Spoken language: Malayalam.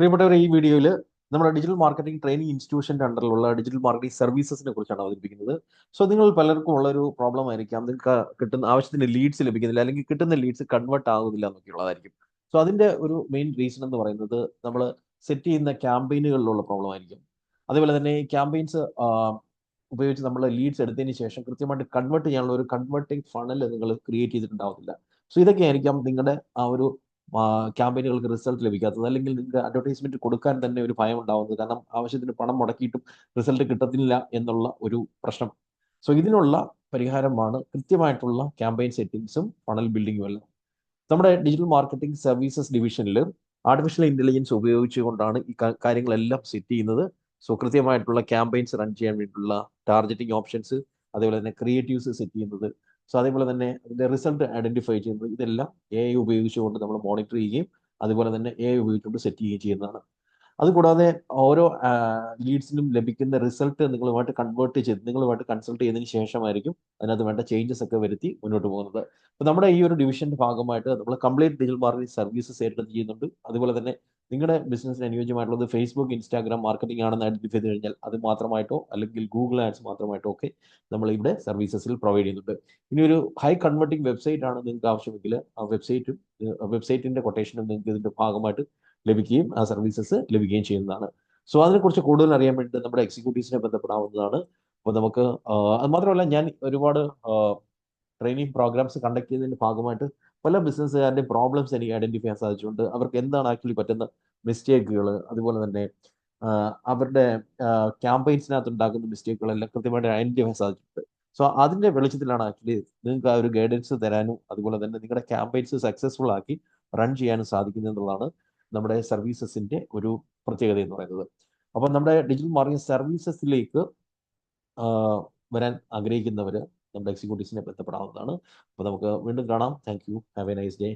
പ്രിയപ്പെട്ടവരെ ഈ വീഡിയോയിൽ നമ്മുടെ ഡിജിറ്റൽ മാർക്കറ്റിംഗ് ട്രെയിനിങ് ഇൻസ്റ്റിറ്റ്യൂഷന്റെ അണ്ടറിലുള്ള ഡിജിറ്റൽ മാർക്കറ്റിംഗ് സർവീസസിനെ കുറിച്ചാണ് അവതരിപ്പിക്കുന്നത്. സോ നിങ്ങൾ പലർക്കും ഉള്ള ഒരു പ്രോബ്ലം ആയിരിക്കാം. നിങ്ങൾക്ക് കിട്ടുന്ന ആവശ്യത്തിന് ലീഡ്സ് ലഭിക്കുന്നില്ല അല്ലെങ്കിൽ കിട്ടുന്ന ലീഡ്സ് കൺവേർട്ട് ആകുന്നില്ല എന്നൊക്കെയുള്ളതായിരിക്കും സോ അതിന്റെ ഒരു മെയിൻ റീസൺ എന്ന് പറയുന്നത് നമ്മൾ സെറ്റ് ചെയ്യുന്ന ക്യാമ്പയിനുകളിലുള്ള പ്രോബ്ലം ആയിരിക്കും. അതേപോലെ തന്നെ ഈ ക്യാമ്പയിൻസ് ഉപയോഗിച്ച് നമ്മൾ ലീഡ്സ് എടുത്തതിന് ശേഷം കൃത്യമായിട്ട് കൺവേർട്ട് ചെയ്യാനുള്ള ഒരു കൺവേർട്ടിംഗ് ഫണൽ നിങ്ങൾ ക്രിയേറ്റ് ചെയ്തിട്ടുണ്ടാവുന്നില്ല സോ ഇതൊക്കെ ആയിരിക്കാം നിങ്ങളുടെ ആ ഒരു ക്യാമ്പയിനുകൾക്ക് റിസൾട്ട് ലഭിക്കാത്തത് അല്ലെങ്കിൽ നിങ്ങൾക്ക് അഡ്വർടൈസ്മെന്റ് കൊടുക്കാൻ തന്നെ ഒരു ഭയം ഉണ്ടാവുന്നത് കാരണം ആവശ്യത്തിന് പണം മുടക്കിയിട്ടും റിസൾട്ട് കിട്ടത്തില്ല എന്നുള്ള ഒരു പ്രശ്നം. സോ ഇതിനുള്ള പരിഹാരമാണ് കൃത്യമായിട്ടുള്ള ക്യാമ്പയിൻ സെറ്റിംഗ്സും ഫണൽ ബിൽഡിങ്ങും എല്ലാം. നമ്മുടെ ഡിജിറ്റൽ മാർക്കറ്റിംഗ് സർവീസസ് ഡിവിഷനിൽ ആർട്ടിഫിഷ്യൽ ഇന്റലിജൻസ് ഉപയോഗിച്ചുകൊണ്ടാണ് ഈ കാര്യങ്ങളെല്ലാം സെറ്റ് ചെയ്യുന്നത്. സോ കൃത്യമായിട്ടുള്ള ക്യാമ്പയിൻസ് റൺ ചെയ്യാൻ വേണ്ടിയിട്ടുള്ള ടാർഗറ്റിംഗ് ഓപ്ഷൻസ് അതേപോലെ തന്നെ ക്രിയേറ്റീവ്സ് സെറ്റ് ചെയ്യുന്നത്. സോ അതേപോലെ തന്നെ അതിന്റെ റിസൾട്ട് ഐഡന്റിഫൈ ചെയ്യുന്നത് ഇതെല്ലാം എ ഐ ഉപയോഗിച്ചുകൊണ്ട് നമ്മൾ മോണിറ്റർ ചെയ്യുകയും അതുപോലെ തന്നെ എ ഐ ഉപയോഗിച്ചുകൊണ്ട് സെറ്റ് ചെയ്യുകയും ചെയ്യുന്നതാണ്. അതുകൂടാതെ ഓരോ ലീഡ്സിനും ലഭിക്കുന്ന റിസൾട്ട് നിങ്ങളുമായിട്ട് കൺവേർട്ട് ചെയ്ത് നിങ്ങളുമായിട്ട് കൺസൾട്ട് ചെയ്തതിന് ശേഷമായിരിക്കും അതിനകത്ത് വേണ്ട ചേഞ്ചസ് ഒക്കെ വരുത്തി മുന്നോട്ട് പോകുന്നത്. അപ്പോൾ നമ്മുടെ ഈ ഒരു ഡിവിഷന്റെ ഭാഗമായിട്ട് നമ്മൾ കംപ്ലീറ്റ് ഡിജിറ്റൽ മാർക്കറ്റിംഗ് സർവീസസ് ഏറ്റെടുത്ത് ചെയ്യുന്നുണ്ട്. അതുപോലെ തന്നെ നിങ്ങളുടെ ബിസിനസ്സിന് അനുയോജ്യമായിട്ടുള്ളത് ഫേസ്ബുക്ക് ഇൻസ്റ്റാഗ്രാം മാർക്കറ്റിംഗ് ആണെന്ന് ഐഡന്റിഫൈ ചെയ്ത് കഴിഞ്ഞാൽ അത് മാത്രമായിട്ടോ അല്ലെങ്കിൽ ഗൂഗിൾ ആഡ്സ് മാത്രമായിട്ടോ ഒക്കെ നമ്മൾ ഇവിടെ സർവീസസിൽ പ്രൊവൈഡ് ചെയ്യുന്നുണ്ട്. ഇനി ഒരു ഹൈ കൺവേർട്ടിംഗ് വെബ്സൈറ്റ് ആണ് നിങ്ങൾക്ക് ആവശ്യമെങ്കിൽ ആ വെബ്സൈറ്റും വെബ്സൈറ്റിന്റെ കൊട്ടേഷനും നിങ്ങൾക്ക് ഇതിന്റെ ഭാഗമായിട്ട് ലഭിക്കുകയും ആ സർവീസസ് ലഭിക്കുകയും ചെയ്യുന്നതാണ്. സോ അതിനെക്കുറിച്ച് കൂടുതൽ അറിയാൻ വേണ്ടി നമ്മുടെ എക്സിക്യൂട്ടീവ്സിനെ ബന്ധപ്പെടാവുന്നതാണ്. അപ്പോൾ നമുക്ക് അത് മാത്രമല്ല ഞാൻ ഒരുപാട് ട്രെയിനിങ് പ്രോഗ്രാംസ് കണ്ടക്ട് ചെയ്യുന്നതിന്റെ ഭാഗമായിട്ട് പല ബിസിനസ്സുകാരുടെയും പ്രോബ്ലംസ് എനിക്ക് ഐഡന്റിഫൈ ചെയ്യാൻ സാധിച്ചിട്ടുണ്ട്. അവർക്ക് എന്താണ് ആക്ച്വലി പറ്റുന്ന മിസ്റ്റേക്കുകൾ അതുപോലെ തന്നെ അവരുടെ ക്യാമ്പയിൻസിനകത്ത് ഉണ്ടാക്കുന്ന മിസ്റ്റേക്കുകളെല്ലാം കൃത്യമായിട്ട് ഐഡന്റിഫൈ സാധിച്ചിട്ടുണ്ട്. സോ അതിന്റെ വെളിച്ചത്തിലാണ് ആക്ച്വലി നിങ്ങൾക്ക് ആ ഒരു ഗൈഡൻസ് തരാനും അതുപോലെ തന്നെ നിങ്ങളുടെ ക്യാമ്പയിൻസ് സക്സസ്ഫുൾ ആക്കി റൺ ചെയ്യാനും സാധിക്കുന്നത് എന്നുള്ളതാണ് നമ്മുടെ സർവീസസിന്റെ ഒരു പ്രത്യേകത എന്ന് പറയുന്നത്. അപ്പം നമ്മുടെ ഡിജിറ്റൽ മാർക്കറ്റിംഗ് സർവീസസിലേക്ക് വരാൻ ആഗ്രഹിക്കുന്നവർ നമ്മുടെ എക്സിക്യൂട്ടീവ്സിനെ ബന്ധപ്പെടാവുന്നതാണ് അപ്പോൾ നമുക്ക് വീണ്ടും കാണാം. Thank you have a nice day